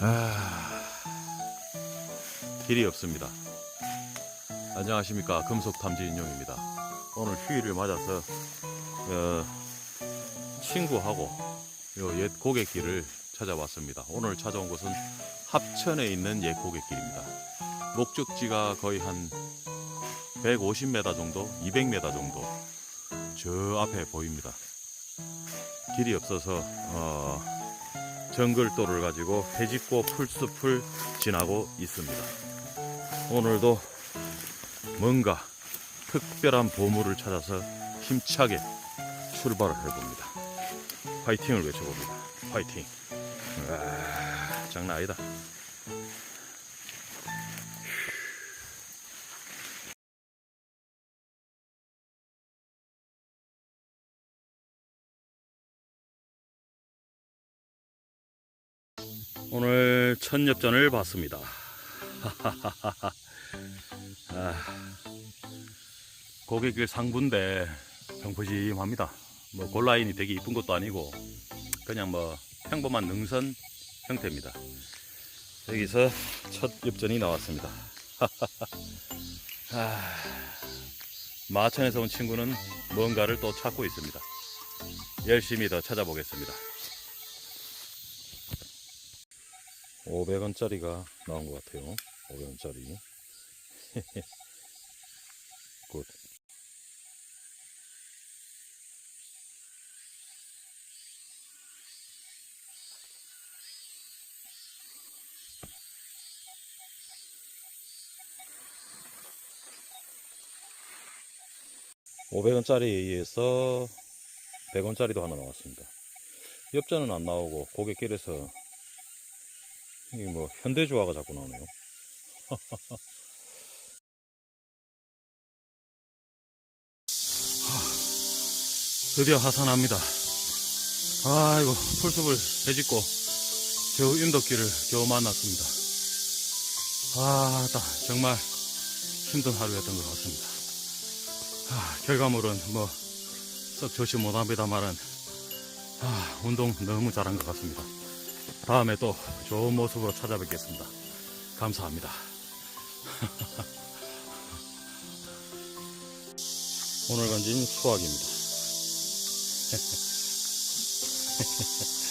아, 길이 없습니다. 안녕하십니까 금속 탐지 인용입니다. 오늘 휴일을 맞아서 어, 친구하고 요 옛 고갯길을 찾아왔습니다. 오늘 찾아온 곳은 합천에 있는 옛 고갯길입니다. 목적지가 거의 한 150m 정도, 200m 정도 저 앞에 보입니다. 길이 없어서 어, 정글도를 가지고 해짓고 풀숲을 지나고 있습니다. 오늘도 뭔가 특별한 보물을 찾아서 힘차게 출발을 해봅니다. 파이팅을 외쳐봅니다. 파이팅. 아, 장난 아니다. 오늘 첫 엽전을 봤습니다. 아, 고객길 상부인데 평푸짐합니다. 뭐 골라인이 되게 이쁜 것도 아니고 그냥 뭐 평범한 능선 형태입니다. 여기서 첫 엽전이 나왔습니다. 아, 마천에서 온 친구는 뭔가를 또 찾고 있습니다. 열심히 더 찾아보겠습니다. 500원짜리가 나온 것 같아요. 500원짜리. 굿. (500원짜리에 의해서) (100원짜리도) 하나 나왔습니다 엽전은 안 나오고 고객길에서 이게 뭐 현대조화가 자꾸 나오네요. 드디어 하산합니다. 아이고 풀숲을 해짓고 겨우 인도길을 겨우 만났습니다. 아, 나 정말 힘든 하루였던 것 같습니다. 아, 결과물은 뭐 썩 좋지 못합니다만은 아, 운동 너무 잘한 것 같습니다. 다음에 또 좋은 모습으로 찾아뵙겠습니다. 감사합니다. 오늘 건진 수학입니다.